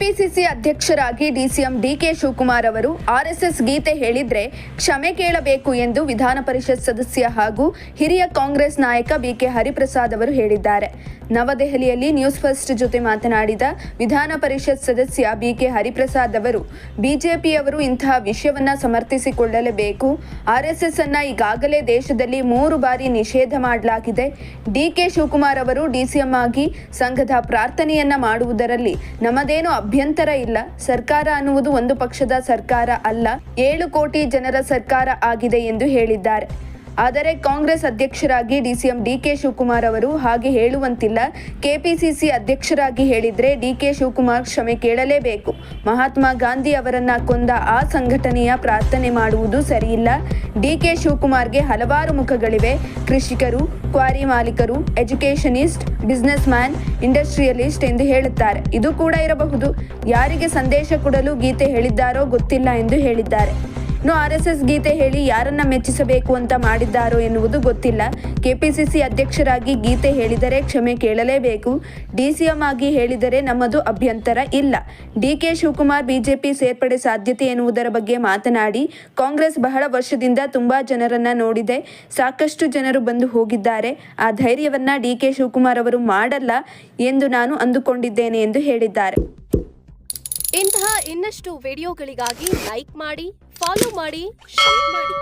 KPCC ಅಧ್ಯಕ್ಷರಾಗಿ DCM DK Shivakumar ಅವರು RSS ಗೀತೆ ಹೇಳಿದ್ರೆ ಕ್ಷಮೆ ಕೇಳಬೇಕು ಎಂದು ವಿಧಾನ ಪರಿಷತ್ ಸದಸ್ಯ ಹಾಗೂ ಹಿರಿಯ ಕಾಂಗ್ರೆಸ್ ನಾಯಕ ಬಿಕೆ ಹರಿಪ್ರಸಾದ್ ಅವರು ಹೇಳಿದ್ದಾರೆ. ನವದೆಹಲಿಯಲ್ಲಿ ನ್ಯೂಸ್ ಫಸ್ಟ್ ಜೊತೆ ಮಾತನಾಡಿದ ವಿಧಾನ ಪರಿಷತ್ ಸದಸ್ಯ ಬಿಕೆ ಹರಿಪ್ರಸಾದ್ ಅವರು ಬಿಜೆಪಿಯವರು ಇಂತಹ ವಿಷಯವನ್ನ ಸಮರ್ಥಿಸಿಕೊಳ್ಳಲೇಬೇಕು. ಆರ್ಎಸ್ಎಸ್ ಅನ್ನ ಈಗಾಗಲೇ ದೇಶದಲ್ಲಿ ಮೂರು ಬಾರಿ ನಿಷೇಧ ಮಾಡಲಾಗಿದೆ. ಡಿಕೆ ಶಿವಕುಮಾರ್ ಅವರು ಡಿಸಿಎಂ ಆಗಿ ಸಂಘದ ಪ್ರಾರ್ಥನೆಯನ್ನ ಮಾಡುವುದರಲ್ಲಿ ನಮ್ಮದೇನು ಅಭ್ಯಂತರ ಇಲ್ಲ. ಸರ್ಕಾರ ಅನ್ನುವುದು ಒಂದು ಪಕ್ಷದ ಸರ್ಕಾರ ಅಲ್ಲ. ಏಳು ಕೋಟಿ ಜನರ ಸರ್ಕಾರ ಆಗಿದೆ ಎಂದು ಹೇಳಿದ್ದಾರೆ. ಆದರೆ ಕಾಂಗ್ರೆಸ್ ಅಧ್ಯಕ್ಷರಾಗಿ ಡಿಸಿಎಂ ಡಿಕೆ ಶಿವಕುಮಾರ್ ಅವರು ಹಾಗೆ ಹೇಳುವಂತಿಲ್ಲ. ಕೆಪಿಸಿಸಿ ಅಧ್ಯಕ್ಷರಾಗಿ ಹೇಳಿದ್ರೆ ಡಿಕೆ ಶಿವಕುಮಾರ್ ಕ್ಷಮೆ ಕೇಳಲೇಬೇಕು. ಮಹಾತ್ಮ ಗಾಂಧಿ ಅವರನ್ನ ಕೊಂದ ಆ ಸಂಘಟನೆಯ ಪ್ರಾರ್ಥನೆ ಮಾಡುವುದು ಸರಿಯಿಲ್ಲ. ಡಿಕೆ ಶಿವಕುಮಾರ್ಗೆ ಹಲವಾರು ಮುಖಗಳಿವೆ. ಕೃಷಿಕರು, ಕ್ವಾರಿ ಮಾಲೀಕರು, ಎಜುಕೇಷನಿಸ್ಟ್ ಬಿಸ್ನೆಸ್ ಮ್ಯಾನ್ ಇಂಡಸ್ಟ್ರಿಯಲಿಸ್ಟ್ ಎಂದು ಹೇಳುತ್ತಾರೆ. ಇದು ಕೂಡ ಇರಬಹುದು. ಯಾರಿಗೆ ಸಂದೇಶ ಕೊಡಲು ಗೀತೆ ಹೇಳಿದ್ದಾರೋ ಗೊತ್ತಿಲ್ಲ ಎಂದು ಹೇಳಿದ್ದಾರೆ. ಇನ್ನು ಆರ್ ಎಸ್ ಎಸ್ ಗೀತೆ ಹೇಳಿ ಯಾರನ್ನ ಮೆಚ್ಚಿಸಬೇಕು ಅಂತ ಮಾಡಿದ್ದಾರೋ ಎನ್ನುವುದು ಗೊತ್ತಿಲ್ಲ. ಕೆಪಿಸಿಸಿ ಅಧ್ಯಕ್ಷರಾಗಿ ಗೀತೆ ಹೇಳಿದರೆ ಕ್ಷಮೆ ಕೇಳಲೇಬೇಕು. ಡಿಸಿಎಂ ಆಗಿ ಹೇಳಿದರೆ ನಮ್ಮದು ಅಭ್ಯಂತರ ಇಲ್ಲ. ಡಿಕೆ ಶಿವಕುಮಾರ್ ಬಿಜೆಪಿ ಸೇರ್ಪಡೆ ಸಾಧ್ಯತೆ ಎನ್ನುವುದರ ಬಗ್ಗೆ ಮಾತನಾಡಿ, ಕಾಂಗ್ರೆಸ್ ಬಹಳ ವರ್ಷದಿಂದ ತುಂಬಾ ಜನರನ್ನ ನೋಡಿದೆ. ಸಾಕಷ್ಟು ಜನರು ಬಂದು ಹೋಗಿದ್ದಾರೆ. ಆ ಧೈರ್ಯವನ್ನ ಡಿಕೆ ಶಿವಕುಮಾರ್ ಅವರು ಮಾಡಲ್ಲ ಎಂದು ನಾನು ಅಂದುಕೊಂಡಿದ್ದೇನೆ ಎಂದು ಹೇಳಿದ್ದಾರೆ. ಇಂತಹ ಇನ್ನಷ್ಟು ವಿಡಿಯೋಗಳಿಗಾಗಿ ಲೈಕ್ ಮಾಡಿ ಫಾಲೋ ಮಾಡಿ ಶೇರ್ ಮಾಡಿ.